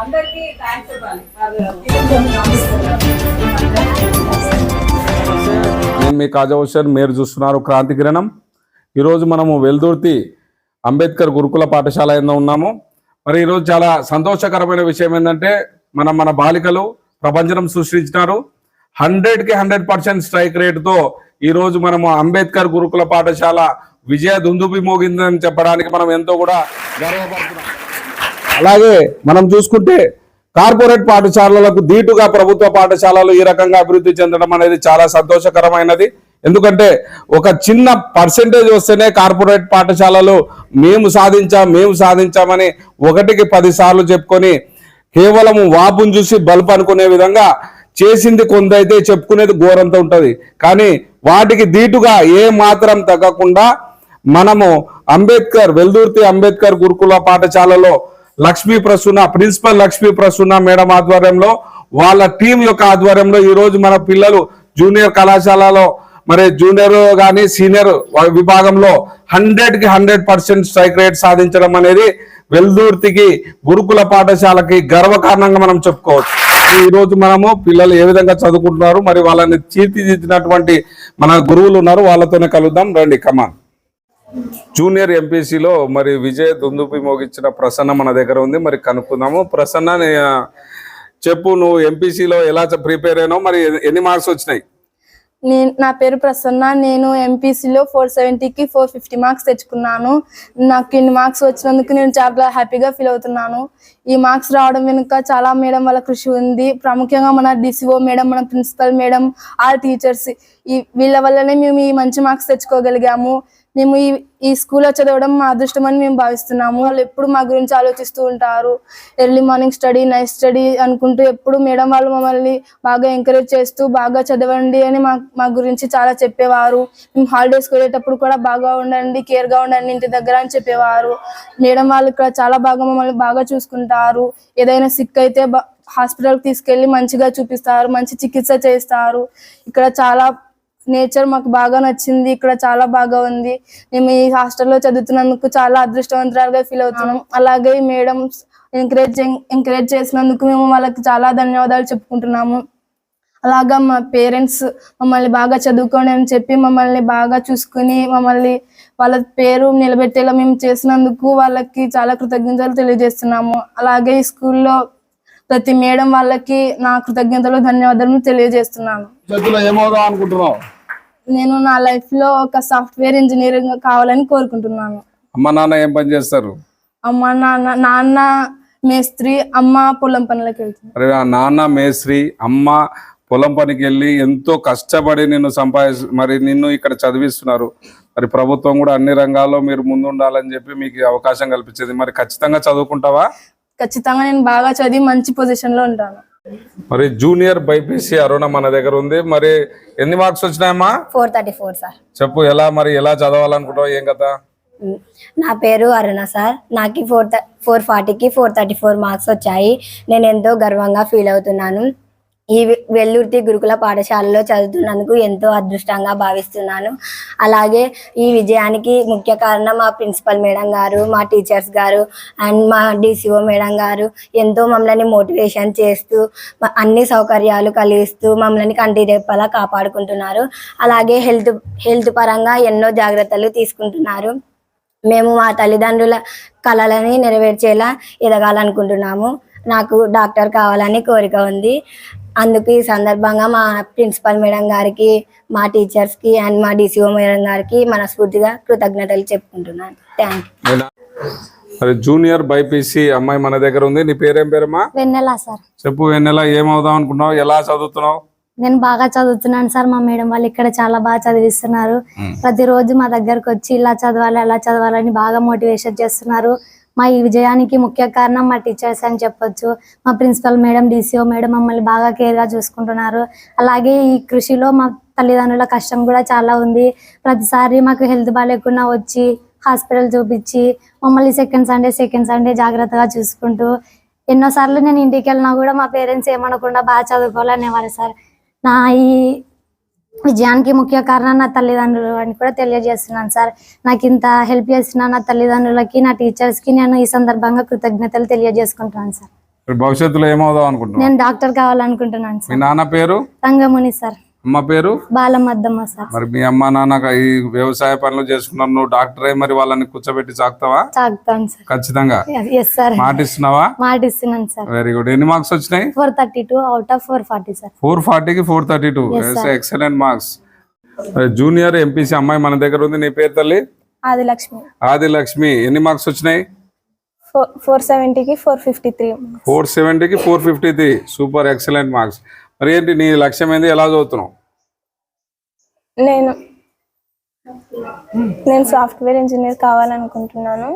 అందరికీ థ్యాంక్స్ నేను మీ కాజా మీరు చూస్తున్నారు క్రాంతి కిరణం. ఈరోజు మనము వెల్దుర్తి అంబేద్కర్ గురుకుల పాఠశాల ఏందో ఉన్నాము. మరి ఈరోజు చాలా సంతోషకరమైన విషయం ఏంటంటే మనం మన బాలికలు ప్రపంచం సృష్టించినారు. హండ్రెడ్కి హండ్రెడ్ పర్సెంట్ స్ట్రైక్ రేటుతో ఈ రోజు మనము అంబేద్కర్ గురుకుల పాఠశాల విజయ దుందుబి మోగిందని చెప్పడానికి మనం ఎంతో కూడా గర్వపడుతున్నాం. అలాగే మనం చూసుకుంటే కార్పొరేట్ పాఠశాలలకు ధీటుగా ప్రభుత్వ పాఠశాలలు ఈ రకంగా అభివృద్ధి చెందడం అనేది చాలా సంతోషకరమైనది. ఎందుకంటే ఒక చిన్న పర్సెంటేజ్ వస్తేనే కార్పొరేట్ పాఠశాలలు మేము సాధించాం మేము సాధించామని ఒకటికి పదిసార్లు చెప్పుకొని కేవలం వాపును చూసి బల్బ్ అనుకునే విధంగా చేసింది కొందైతే చెప్పుకునేది ఘోరంత ఉంటుంది. కానీ వాటికి దీటుగా ఏ మాత్రం తగ్గకుండా మనము అంబేద్కర్ వెల్దుర్తి అంబేద్కర్ గురుకుల పాఠశాలలో లక్ష్మీ ప్రసూన ప్రిన్సిపల్ లక్ష్మీ ప్రసూన మేడం ఆధ్వర్యంలో వాళ్ళ టీం యొక్క ఆధ్వర్యంలో ఈరోజు మన పిల్లలు జూనియర్ కళాశాలలో మరి జూనియర్ కానీ సీనియర్ విభాగంలో హండ్రెడ్కి హండ్రెడ్ పర్సెంట్ స్ట్రైక్ రేట్ సాధించడం అనేది వెల్దుర్తికి గురుకుల పాఠశాలకి గర్వకారణంగా మనం చెప్పుకోవచ్చు. ఈరోజు మనము పిల్లలు ఏ విధంగా చదువుకుంటున్నారు మరి వాళ్ళని తీర్చిదిద్దినటువంటి మన గురువులు ఉన్నారు వాళ్ళతోనే కలుద్దాం. రండి కమాన్ జూనియర్ ఎంపీసీలో మరి విజయ్ దుందుపి మోగించిన ప్రసన్న మన దగ్గర ఉంది మరి కనుక్కుందాము. ప్రసన్న చెప్పు నువ్వు ఎంపీసీలో ఎలా ప్రిపేర్ అయినావు మరి ఎన్ని మార్క్స్ వచ్చినాయి? నేను నా పేరు ప్రసన్న నేను ఎంపీసీలో ఫోర్ సెవెంటీకి ఫోర్ ఫిఫ్టీ మార్క్స్ తెచ్చుకున్నాను. నాకు ఇన్ని మార్క్స్ వచ్చినందుకు నేను చాలా హ్యాపీగా ఫీల్ అవుతున్నాను. ఈ మార్క్స్ రావడం వెనుక చాలా మేడం వాళ్ళ కృషి ఉంది. ప్రాముఖ్యంగా మన డిసిఓ మేడం మన ప్రిన్సిపల్ మేడం ఆల్ టీచర్స్ ఈ వీళ్ళ వల్లనే మేము ఈ మంచి మార్క్స్ తెచ్చుకోగలిగాము. మేము ఈ ఈ స్కూల్లో చదవడం మా అదృష్టం అని మేము భావిస్తున్నాము. వాళ్ళు ఎప్పుడు మా గురించి ఆలోచిస్తూ ఉంటారు. Early morning study night study అనుకుంటూ ఎప్పుడు మేడం వాళ్ళు మమ్మల్ని బాగా ఎంకరేజ్ చేస్తూ బాగా చదవండి అని మా మా గురించి చాలా చెప్పేవారు. మేము హాలిడేస్కి వెళ్ళేటప్పుడు కూడా బాగా ఉండండి కేర్గా ఉండండి ఇంటి దగ్గర అని చెప్పేవారు. మేడం వాళ్ళు ఇక్కడ చాలా బాగా మమ్మల్ని బాగా చూసుకుంటారు. ఏదైనా సిక్ అయితే బా హాస్పిటల్కి తీసుకెళ్ళి మంచిగా చూపిస్తారు మంచి చికిత్స చేస్తారు. ఇక్కడ చాలా నేచర్ మాకు బాగా నచ్చింది ఇక్కడ చాలా బాగా ఉంది. మేము ఈ హాస్టల్లో చదువుతున్నందుకు చాలా అదృష్టవంతురాలుగా ఫీల్ అవుతున్నాం. అలాగే ఈ మేడం ఎంకరేజ్ ఎంకరేజ్ చేసినందుకు మేము వాళ్ళకి చాలా ధన్యవాదాలు చెప్పుకుంటున్నాము. అలాగా మా పేరెంట్స్ మమ్మల్ని బాగా చదువుకోండి అని చెప్పి మమ్మల్ని బాగా చూసుకుని మమ్మల్ని వాళ్ళ పేరు నిలబెట్టేలా మేము చేసినందుకు వాళ్ళకి చాలా కృతజ్ఞతలు తెలియజేస్తున్నాము. అలాగే ఈ స్కూల్లో ప్రతి మేడం వాళ్ళకి నా కృతజ్ఞతలు ధన్యవాదాలు తెలియజేస్తున్నాను. నేను నా లైఫ్లో ఒక సాఫ్ట్వేర్ ఇంజనీర్ కావాలని కోరుకుంటున్నాను. అమ్మ నాన్న ఏం పని చేస్తారు? అమ్మ నాన్న నాన్న మేస్త్రి అమ్మ పొలం పనులకు వెళ్తుంది. ఆ నాన్న మేస్త్రి అమ్మ పొలం పనికి వెళ్ళి ఎంతో కష్టపడి నిన్ను సంపాదిస్తు మరి నిన్ను ఇక్కడ చదివిస్తున్నారు. మరి ప్రభుత్వం కూడా అన్ని రంగాల్లో మీరు ముందుండాలని చెప్పి మీకు అవకాశం కల్పించింది. మరి ఖచ్చితంగా చదువుకుంటావా? ఖచ్చితంగా నేను బాగా చదివి మంచి పొజిషన్లో ఉంటాను. మరి జూనియర్ బైపీసీ అరుణ మన దగ్గర ఉంది. మరి ఎన్ని marks వచ్చినాయమ్మా? Four thirty four sir. చెప్పు ఎలా మరి ఎలా చదవాలనుకుంటావు ఏం కదా నా పేరు అరుణ సార్. నాకు ఫోర్ ఫోర్ ఫార్టీకి ఫోర్ థర్టీ ఫోర్ మార్క్స్ వచ్చాయి. నేను ఎంతో గర్వంగా ఫీల్ అవుతున్నాను. ఈ వెల్లుర్తి గురుకుల పాఠశాలలో చదువుతున్నందుకు ఎంతో అదృష్టంగా భావిస్తున్నాను. అలాగే ఈ విజయానికి ముఖ్య కారణం మా ప్రిన్సిపల్ మేడం గారు మా టీచర్స్ గారు అండ్ మా డిసిఓ మేడం గారు ఎంతో మమ్మల్ని మోటివేషన్ చేస్తూ అన్ని సౌకర్యాలు కలిగిస్తూ మమ్మల్ని కంటి రెప్పలా కాపాడుకుంటున్నారు. అలాగే హెల్త్ హెల్త్ పరంగా ఎన్నో జాగ్రత్తలు తీసుకుంటున్నారు. మేము మా తల్లిదండ్రుల కళలని నెరవేర్చేలా ఎదగాలనుకుంటున్నాము. నాకు డాక్టర్ కావాలని కోరిక ఉంది. అందుకు ఈ సందర్భంగా మా ప్రిన్సిపల్ మేడం గారికి మా టీచర్స్కి అండ్ మా డిసిఓ మేడం గారికి మనస్ఫూర్తిగా కృతజ్ఞతలు చెప్పుకుంటున్నాను. థ్యాంక్ యూ జూనియర్ బైపీసీ అమ్మాయి మన దగ్గర ఉంది. నీ పేరేం పేరమ్మా? వెన్నెల సార్. చెప్పు వెన్నెల ఏమవుదాం అనుకున్నావు? ఎలా చదువుతున్నావు? నేను బాగా చదువుతున్నాను సార్. మా మేడం వాళ్ళు ఇక్కడ చాలా బాగా చదివిస్తున్నారు. ప్రతిరోజు మా దగ్గరకు వచ్చి ఇలా చదవాలి అలా చదవాలని బాగా మోటివేషన్ చేస్తున్నారు. మా ఈ విజయానికి ముఖ్య కారణం మా టీచర్స్ అని చెప్పొచ్చు. మా ప్రిన్సిపల్ మేడం డిసిఓ మేడం మమ్మల్ని బాగా కేర్గా చూసుకుంటున్నారు. అలాగే ఈ కృషిలో మా తల్లిదండ్రుల కష్టం కూడా చాలా ఉంది. ప్రతిసారి మాకు హెల్త్ బాగాలేకుండా వచ్చి హాస్పిటల్ చూపించి మమ్మల్ని సెకండ్ సండే సెకండ్ సండే జాగ్రత్తగా చూసుకుంటూ ఎన్నోసార్లు నేను ఇంటికి వెళ్ళినా కూడా మా పేరెంట్స్ ఏమనకుండా బాగా చదువుకోవాలనేవారు సార్. నా ఈ విజయానికి ముఖ్య కారణం నా తల్లిదండ్రులు అని కూడా తెలియజేస్తున్నాను సార్. నాకు ఇంత హెల్ప్ చేసిన నా తల్లిదండ్రులకి నా టీచర్స్కి నేను ఈ సందర్భంగా కృతజ్ఞతలు తెలియజేసుకుంటున్నాను సార్. భవిష్యత్తులో ఏమవుదాం అనుకుంటున్నావు? నేను డాక్టర్ కావాలనుకుంటున్నాను సార్. నాన్న పేరు? రంగముని సార్. అమ్మ పేరు? బాలమద్దమ్మ సార్. మరి మీ అమ్మ నాన్న ఈ వ్యవసాయ పనులు చేసుకున్నారు. నువ్వు డాక్టరే మరి వాళ్ళని కూర్చోబెట్టి సాగుతాను సార్. ఖచ్చితంగా. ఎస్ సార్ మాటిస్తున్నావా? మాట ఇస్తున్నాను సార్. వెరీ గుడ్ ఎన్ని మార్క్స్ వచ్చినాయి? Four thirty two out of four forty sir four ఫార్టీకి four thirty two excellent marks junior MPC అమ్మాయి మన దగ్గర ఉంది. నీ పేరు తల్లి? ఆది లక్ష్మి ఆది లక్ష్మి ఎన్ని మార్క్స్ వచ్చినాయి? ఫోర్ ఫోర్ సెవెంటీకి four fifty three four సెవెంటీకి four fifty three super excellent marks మరి ఏంటి నీ లక్ష్యం ఏంది ఎలా చదువుతున్నావు నేను నేను సాఫ్ట్వేర్ ఇంజనీర్ కావాలనుకుంటున్నాను.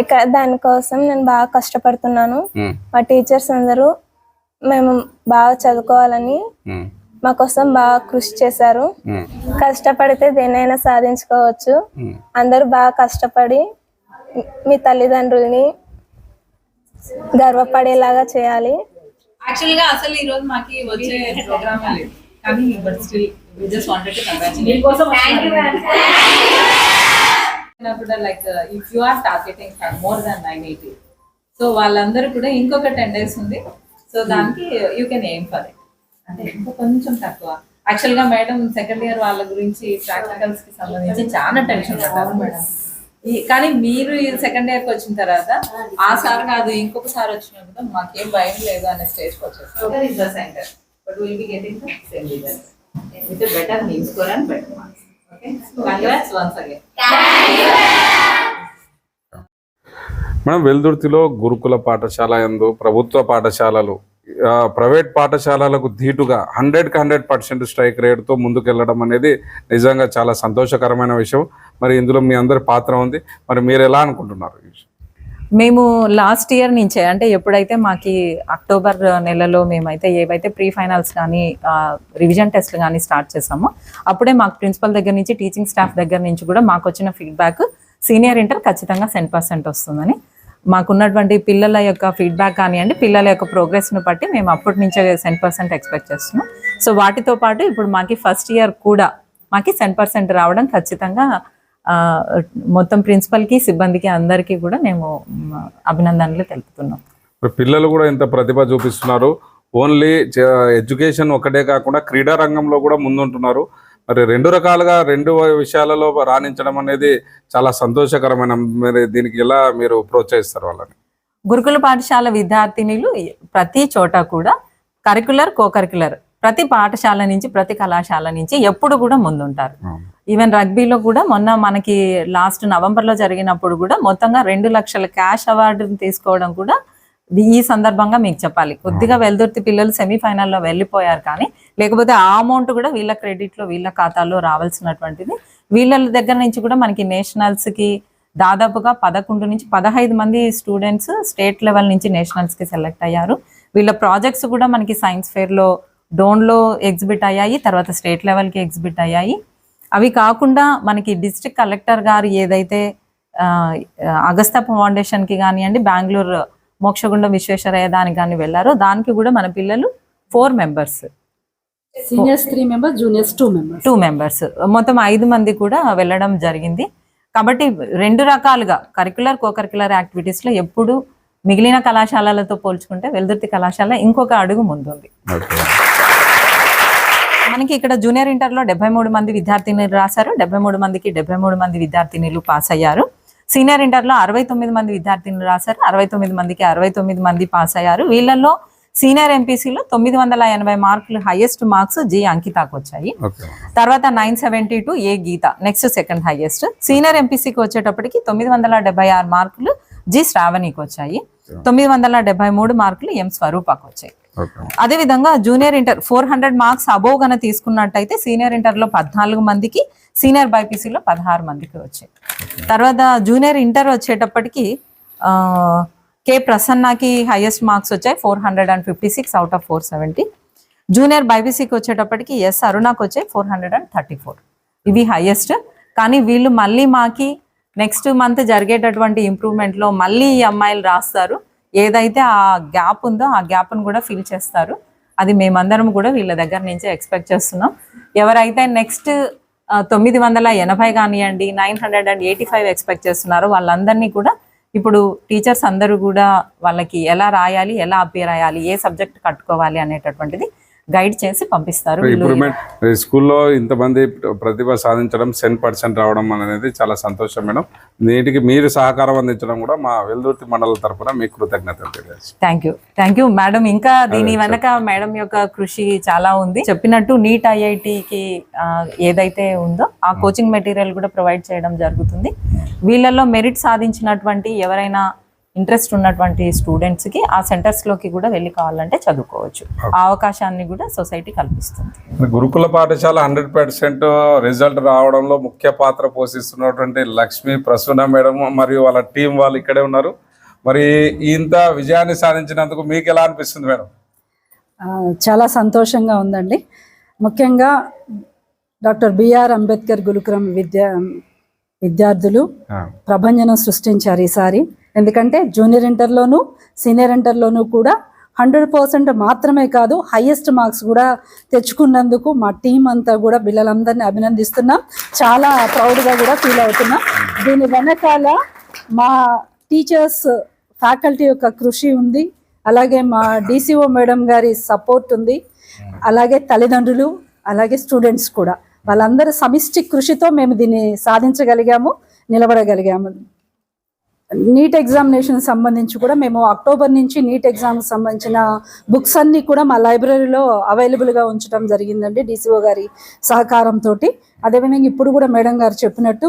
ఇక్కడ దానికోసం నేను బాగా కష్టపడుతున్నాను. మా టీచర్స్ అందరూ మేము బాగా చదువుకోవాలని. మా కోసం బాగా కృషి చేశారు. కష్టపడితే దేనైనా సాధించుకోవచ్చు. అందరూ బాగా కష్టపడి మీ తల్లిదండ్రుల్ని గర్వపడేలాగా చేయాలి యాక్చువల్గా అసలు ఈ రోజు మాకి వచ్చే ప్రోగ్రామ్ లేదు కానీ but still we just wanted to congratulate కోసం కూడా like if you are targeting for more than nine eighty so వాళ్ళందరూ కూడా ఇంకొక టెన్ డేస్ ఉంది. సో దానికి you can aim for it అంటే ఇంకా కొంచెం తక్కువ. యాక్చువల్గా మేడం సెకండ్ ఇయర్ వాళ్ళ గురించి ప్రాక్టికల్స్కి సంబంధించి చాలా టెన్షన్ పడ్డారు మేడం. కానీ మీరు సెకండ్ ఇయర్కి వచ్చిన తర్వాత ఆ సార్ కాదు ఇంకొక సార్ వచ్చినప్పుడు మాకేం భయం లేదు అనే స్టేజ్కి వచ్చేసారు. Is the centre but will be getting the same result with better mean score and better marks okay congrats once again మనం వెల్దుర్తిలో గురుకుల పాఠశాల ఎందు ప్రభుత్వ పాఠశాలలు ప్రైవేట్ పాఠశాలలకు ధీటుగా హండ్రెడ్కి హండ్రెడ్ పర్సెంట్ స్ట్రైక్ రేట్తో ముందుకెళ్ళడం అనేది నిజంగా చాలా సంతోషకరమైన విషయం మరి ఇందులో మీ అందరి పాత్ర ఉంది మరి మీరు ఎలా అనుకుంటున్నారు ఈ విషయం? మేము లాస్ట్ ఇయర్ నుంచే అంటే ఎప్పుడైతే మాకి అక్టోబర్ నెలలో మేమైతే ఏవైతే ప్రీ ఫైనల్స్ కానీ రివిజన్ టెస్ట్లు కానీ స్టార్ట్ చేసామో అప్పుడే మాకు ప్రిన్సిపల్ దగ్గర నుంచి టీచింగ్ స్టాఫ్ దగ్గర నుంచి కూడా మాకు వచ్చిన ఫీడ్బ్యాక్ సీనియర్ ఇంటర్ ఖచ్చితంగా సెంట్ పర్సెంట్ వస్తుందని మాకున్నటువంటి పిల్లల యొక్క ఫీడ్బ్యాక్ కానివ్వండి పిల్లల యొక్క ప్రోగ్రెస్ను బట్టి మేము అప్పటి నుంచే సెన్ పర్సెంట్ ఎక్స్పెక్ట్ చేస్తున్నాం. సో వాటితో పాటు ఇప్పుడు మాకి ఫస్ట్ ఇయర్ కూడా మాకి సెన్ పర్సెంట్ రావడం ఖచ్చితంగా మొత్తం ప్రిన్సిపల్కి సిబ్బందికి అందరికీ కూడా మేము అభినందనలు తెలుపుతున్నాం. పిల్లలు కూడా ఇంత ప్రతిభ చూపిస్తున్నారు. ఓన్లీ ఎడ్యుకేషన్ ఒకటే కాకుండా క్రీడా రంగంలో కూడా ముందుంటున్నారు. మరి రెండు రకాలుగా రెండు విషయాలలో రాణించడం అనేది చాలా సంతోషకరమైన మరి దీనికి ఎలా మీరు ప్రోత్సహిస్తారు వాళ్ళని? గురుకుల పాఠశాల విద్యార్థినులు ప్రతి చోట కూడా కరికులర్ కోకరికులర్ ప్రతి పాఠశాల నుంచి ప్రతి కళాశాల నుంచి ఎప్పుడు కూడా ముందుంటారు. ఈవెన్ రగ్బీలో కూడా మొన్న మనకి లాస్ట్ నవంబర్లో జరిగినప్పుడు కూడా మొత్తంగా రెండు లక్షల క్యాష్ అవార్డుని తీసుకోవడం కూడా ఈ సందర్భంగా మీకు చెప్పాలి. కొద్దిగా వెల్దుర్తి పిల్లలు సెమీఫైనల్లో వెళ్ళిపోయారు కానీ లేకపోతే ఆ అమౌంట్ కూడా వీళ్ళ క్రెడిట్లో వీళ్ళ ఖాతాలో రావాల్సినటువంటిది. వీళ్ళ దగ్గర నుంచి కూడా మనకి నేషనల్స్కి దాదాపుగా పదకొండు నుంచి పదహైదు మంది స్టూడెంట్స్ స్టేట్ లెవెల్ నుంచి నేషనల్స్కి సెలెక్ట్ అయ్యారు. వీళ్ళ ప్రాజెక్ట్స్ కూడా మనకి సైన్స్ ఫేర్లో డోన్లో ఎగ్జిబిట్ అయ్యాయి తర్వాత స్టేట్ లెవెల్కి ఎగ్జిబిట్ అయ్యాయి. అవి కాకుండా మనకి డిస్ట్రిక్ట్ కలెక్టర్ గారు ఏదైతే అగస్త ఫౌండేషన్కి కానివ్వండి బెంగళూరు మోక్షగుండం విశ్వేశ్వరయ్య దానికి కానీ వెళ్ళారో దానికి కూడా మన పిల్లలు four members seniors three members juniors two members two members మొత్తం ఐదు మంది కూడా వెళ్ళడం జరిగింది. కాబట్టి రెండు రకాలుగా కరికులర్ కోకరికులర్ యాక్టివిటీస్లో ఎప్పుడు మిగిలిన కళాశాలలతో పోల్చుకుంటే వెల్దుర్తి కళాశాల ఇంకొక అడుగు ముందుంది. మనకి ఇక్కడ జూనియర్ ఇంటర్లో డెబ్బై మూడు మంది విద్యార్థినులు రాశారు. డెబ్బై మూడు మందికి డెబ్బై మూడు మంది విద్యార్థినులు పాస్ అయ్యారు. సీనియర్ ఇంటర్లో అరవై తొమ్మిది మంది విద్యార్థినులు రాశారు. అరవై తొమ్మిది మందికి అరవై తొమ్మిది మంది పాస్ అయ్యారు. వీళ్ళల్లో సీనియర్ ఎంపీసీలో తొమ్మిది వందల ఎనభై మార్కులు హైయెస్ట్ మార్క్స్ జి అంకితాకు వచ్చాయి. తర్వాత nine seventy two A Geetha next second highest senior ఎంపీసీకి వచ్చేటప్పటికి తొమ్మిది వందల డెబ్బై ఆరు మార్కులు జి శ్రావణికి వచ్చాయి. తొమ్మిది వందల డెబ్బై మూడు మార్కులు ఎం స్వరూపకు వచ్చాయి. అదే విధంగా junior inter four hundred marks above గన తీసుకున్నట్టయితే సీనియర్ ఇంటర్లో పద్నాలుగు మందికి సీనియర్ బైపీసీలో పదహారు మందికి వచ్చాయి. తర్వాత జూనియర్ ఇంటర్ వచ్చేటప్పటికి కె ప్రసన్నకి హైయెస్ట్ మార్క్స్ వచ్చాయి four hundred and fifty six out of four seventy. Junior బైపీసీకి వచ్చేటప్పటికి ఎస్ అరుణాకి వచ్చాయి four hundred and thirty four. ఇవి హైయెస్ట్. కానీ వీళ్ళు మళ్ళీ మాకి నెక్స్ట్ మంత్ జరిగేటటువంటి ఇంప్రూవ్మెంట్లో మళ్ళీ ఈ అమ్మాయిలు రాస్తారు. ఏదైతే ఆ గ్యాప్ ఉందో ఆ గ్యాప్ను కూడా ఫిల్ చేస్తారు. అది మేమందరం కూడా వీళ్ళ దగ్గర నుంచి ఎక్స్పెక్ట్ చేస్తున్నాం. ఎవరైతే నెక్స్ట్ తొమ్మిది వందల ఎనభై కానివ్వండి nine hundred and eighty five expect చేస్తున్నారో వాళ్ళందరినీ కూడా ఇప్పుడు టీచర్స్ అందరూ కూడా వాళ్ళకి ఎలా రాయాలి ఎలా అప్పేర్ రాయాలి ఏ సబ్జెక్ట్ కట్టుకోవాలి అనేటటువంటిది గైడ్ చేసి పంపిస్తారు ఇంప్రూవ్మెంట్ స్కూల్లో ఇంతమంది ప్రతిభ సాధించడం సెన్ పర్సెంట్ రావడం అనేది చాలా సంతోషం మేడం. దీనికి మీరు సహకారం అందించడం కూడా మా వెల్దుర్తి మండలం తరపున మీకు కృతజ్ఞతలు తెలియజేస్తాం thank you thank you madam ఇంకా దీని వెనక మేడం యొక్క కృషి చాలా ఉంది. చెప్పినట్టు నీట్ ఐఐటికి ఏదైతే ఉందో ఆ కోచింగ్ మెటీరియల్ కూడా ప్రొవైడ్ చేయడం జరుగుతుంది. వీళ్ళల్లో మెరిట్ సాధించినటువంటి ఎవరైనా ఇంట్రెస్ట్ ఉన్నటువంటి స్టూడెంట్స్కి ఆ సెంటర్స్లోకి కూడా వెళ్ళి కావాలంటే చదువుకోవచ్చు. ఆ అవకాశాన్ని కూడా సొసైటీ కల్పిస్తుంది. గురుకుల పాఠశాల హండ్రెడ్ పర్సెంట్ రిజల్ట్ రావడంలో ముఖ్య పాత్ర పోషిస్తున్నటువంటి లక్ష్మి ప్రసూన మేడం మరియు వాళ్ళ టీం వాళ్ళు ఇక్కడే ఉన్నారు. మరి ఇంత విజయాన్ని సాధించినందుకు మీకు ఎలా అనిపిస్తుంది మేడం? చాలా సంతోషంగా ఉందండి. ముఖ్యంగా డాక్టర్ బిఆర్ అంబేద్కర్ గురుకులం విద్యా విద్యార్థులు ప్రభంజనం సృష్టించారు ఈసారి. ఎందుకంటే జూనియర్ ఇంటర్లోను సీనియర్ ఇంటర్లోను కూడా హండ్రెడ్ పర్సెంట్ మాత్రమే కాదు హయ్యెస్ట్ మార్క్స్ కూడా తెచ్చుకున్నందుకు మా టీం అంతా కూడా పిల్లలందరినీ అభినందిస్తున్నాం. చాలా ప్రౌడ్గా కూడా ఫీల్ అవుతున్నాం. దీని వెనకాల మా టీచర్స్ ఫ్యాకల్టీ యొక్క కృషి ఉంది. అలాగే మా డీసీఓ మేడం గారి సపోర్ట్ ఉంది. అలాగే తల్లిదండ్రులు అలాగే స్టూడెంట్స్ కూడా. వాళ్ళందరి సమిష్టి కృషితో మేము దీన్ని సాధించగలిగాము నిలబడగలిగాము. నీట్ ఎగ్జామినేషన్ సంబంధించి కూడా మేము అక్టోబర్ నుంచి నీట్ ఎగ్జామ్ సంబంధించిన బుక్స్ అన్ని కూడా మా లైబ్రరీలో అవైలబుల్గా ఉంచడం జరిగిందండి డీసీఓ గారి సహకారంతో అదేవిధంగా ఇప్పుడు కూడా మేడం గారు చెప్పినట్టు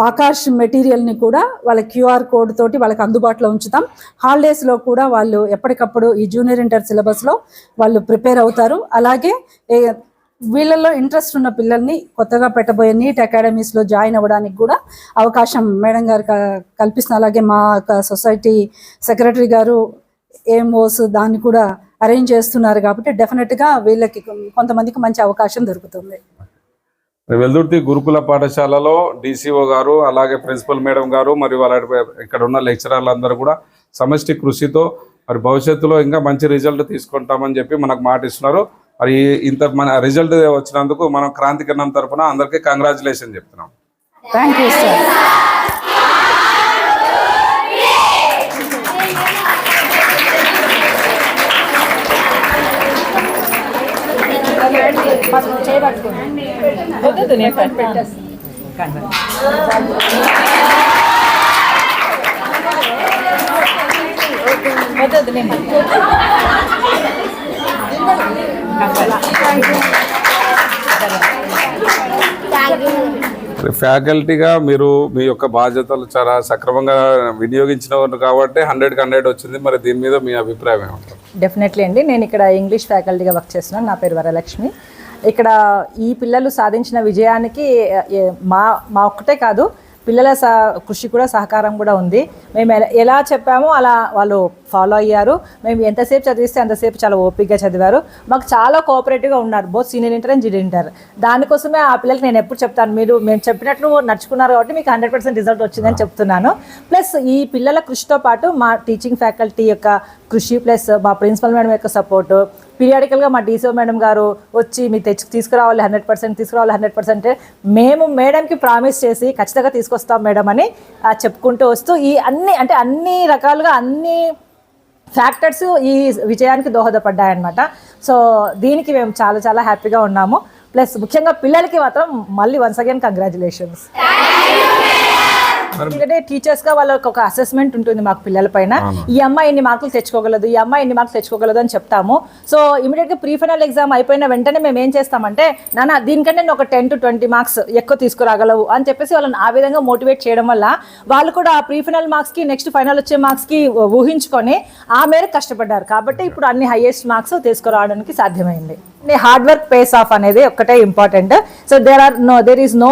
ఆకాష్ మెటీరియల్ని కూడా వాళ్ళ క్యూఆర్ కోడ్ తోటి వాళ్ళకి అందుబాటులో ఉంచుతాం. హాలిడేస్లో కూడా వాళ్ళు ఎప్పటికప్పుడు ఈ జూనియర్ ఇంటర్ సిలబస్లో వాళ్ళు ప్రిపేర్ అవుతారు. అలాగే ఏ- వీళ్ళల్లో ఇంట్రెస్ట్ ఉన్న పిల్లల్ని కొత్తగా పెట్టబోయే నీట్ అకాడమీస్లో జాయిన్ అవ్వడానికి కూడా అవకాశం మేడం గారు క- కల్పిస్తున్నారు అలాగే మా సొసైటీ సెక్రటరీ గారు ఏఎంఓస్ దాన్ని కూడా అరేంజ్ చేస్తున్నారు కాబట్టి డెఫినెట్గా వీళ్ళకి కొంతమందికి మంచి అవకాశం దొరుకుతుంది. వెల్దుర్తి గురుకుల పాఠశాలలో డిసిఓ గారు అలాగే ప్రిన్సిపల్ మేడం గారు మరియు వాళ్ళ ఇక్కడ ఉన్న లెక్చరర్లందరూ కూడా సమష్టి కృషితో మరి భవిష్యత్తులో ఇంకా మంచి రిజల్ట్ తీసుకుంటామని చెప్పి మనకు మాట ఇస్తున్నారు మరి ఇంత మన రిజల్ట్ వచ్చినందుకు మనం క్రాంతికరణం తరపున అందరికీ కంగ్రాచులేషన్ చెప్తున్నాం. థ్యాంక్ యూ సార్ ఫ్యాకల్టీగా మీరు మీ యొక్క బాధ్యతలు చాలా సక్రమంగా వినియోగించినవారు కాబట్టి హండ్రెడ్కి హండ్రెడ్ వచ్చింది. మరి దీని మీద మీ అభిప్రాయం ఏమంటారు? డెఫినెట్లీ అండి. నేను ఇక్కడ ఇంగ్లీష్ ఫ్యాకల్టీగా వర్క్ చేస్తున్నాను. నా పేరు వరలక్ష్మి. ఇక్కడ ఈ పిల్లలు సాధించిన విజయానికి మా మా ఒక్కటే కాదు పిల్లల కృషి కూడా సహకారం కూడా ఉంది. మేము ఎలా- ఎలా చెప్పామో అలా వాళ్ళు ఫాలో అయ్యారు. మేము ఎంతసేపు చదివిస్తే అంతసేపు చాలా ఓపిక్గా చదివారు. మాకు చాలా కోఆపరేటివ్గా ఉన్నారు. Both senior inter and junior inter దానికోసమే ఆ పిల్లలకి నేను ఎప్పుడు చెప్తాను. మీరు మేము చెప్పినట్లు నడుచుకున్నారు కాబట్టి మీకు హండ్రెడ్ పర్సెంట్ రిజల్ట్ వచ్చిందని చెప్తున్నాను. ప్లస్ ఈ పిల్లల కృషితో పాటు మా టీచింగ్ ఫ్యాకల్టీ యొక్క కృషి ప్లస్ మా ప్రిన్సిపల్ మేడం యొక్క సపోర్టు పీరియాడికల్గా మా డీసో మేడం గారు వచ్చి మీరు తెచ్చి తీసుకురావాలి హండ్రెడ్ పర్సెంట్ తీసుకురావాలి హండ్రెడ్ పర్సెంట్ మేము మేడంకి ప్రామిస్ చేసి ఖచ్చితంగా తీసుకొస్తాం మేడం అని చెప్పుకుంటూ వస్తూ ఈ అన్ని అంటే అన్ని రకాలుగా అన్ని ఫ్యాక్టర్స్ ఈ విజయానికి దోహదపడ్డాయన్నమాట. సో దీనికి మేము చాలా చాలా హ్యాపీగా ఉన్నాము. ప్లస్ ముఖ్యంగా పిల్లలకి మాత్రం మళ్ళీ వన్స్ అగైన్ కంగ్రాచులేషన్స్. ఎందుకంటే టీచర్స్గా వాళ్ళకి ఒక అసెస్మెంట్ ఉంటుంది మాకు పిల్లల పైన. ఈ అమ్మాయి ఇన్ని మార్కులు తెచ్చుకోగలదు? ఈ అమ్మాయి ఇన్ని మార్కులు తెచ్చుకోగలదు అని చెప్తాము. సో ఇమీడియట్గా ప్రీ ఫైనల్ ఎగ్జామ్ అయిపోయిన వెంటనే మేము ఏం చేస్తామంటే నాన్న దీనికంటే నేను ఒక టెన్ టు ట్వంటీ మార్క్స్ ఎక్కువ తీసుకురాగలవు అని చెప్పేసి వాళ్ళని ఆ విధంగా మోటివేట్ చేయడం వల్ల వాళ్ళు కూడా ఆ ప్రీ ఫైనల్ మార్క్స్కి నెక్స్ట్ ఫైనల్ వచ్చే మార్క్స్కి ఊహించుకొని ఆ మేరకు కష్టపడ్డారు. కాబట్టి ఇప్పుడు అన్ని హైయెస్ట్ మార్క్స్ తీసుకురావడానికి సాధ్యమైంది. హార్డ్ వర్క్ పేస్ ఆఫ్ అనేది ఒక్కటే important so there are no there is no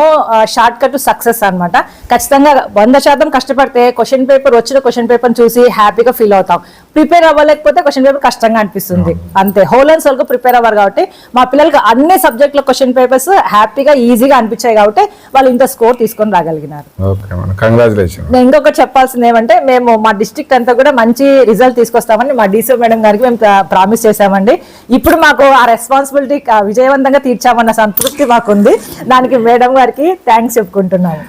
short cut to success అనమాట ఖచ్చితంగా వంద శాతం కష్టపడితే క్వశ్చన్ పేపర్ వచ్చిన క్వశ్చన్ పేపర్ చూసి హ్యాపీగా ఫీల్ అవుతాం. ప్రిపేర్ అవ్వలేకపోతే క్వశ్చన్ పేపర్ కష్టంగా అనిపిస్తుంది. అంతే. హోల్ అండ్ సోల్గా ప్రిపేర్ అవ్వరు కాబట్టి మా పిల్లలకి అన్ని సబ్జెక్టుల క్వశ్చన్ పేపర్స్ హ్యాపీగా ఈజీగా అనిపించాయి కాబట్టి వాళ్ళు ఇంత స్కోర్ తీసుకొని రాగలిగినారు. నేను ఇంకొకటి చెప్పాల్సింది ఏమంటే మేము మా డిస్ట్రిక్ట్ అంతా కూడా మంచి రిజల్ట్ తీసుకొస్తామని మా డీసీ మేడం గారికి మేము ప్రామిస్ చేశామండి. ఇప్పుడు మాకు ఆ రెస్పాన్సిబిలిటీ విజయవంతంగా తీర్చామన్న సంతృప్తి మాకుంది. దానికి మేడం గారికి థ్యాంక్స్ చెప్పుకుంటున్నాము.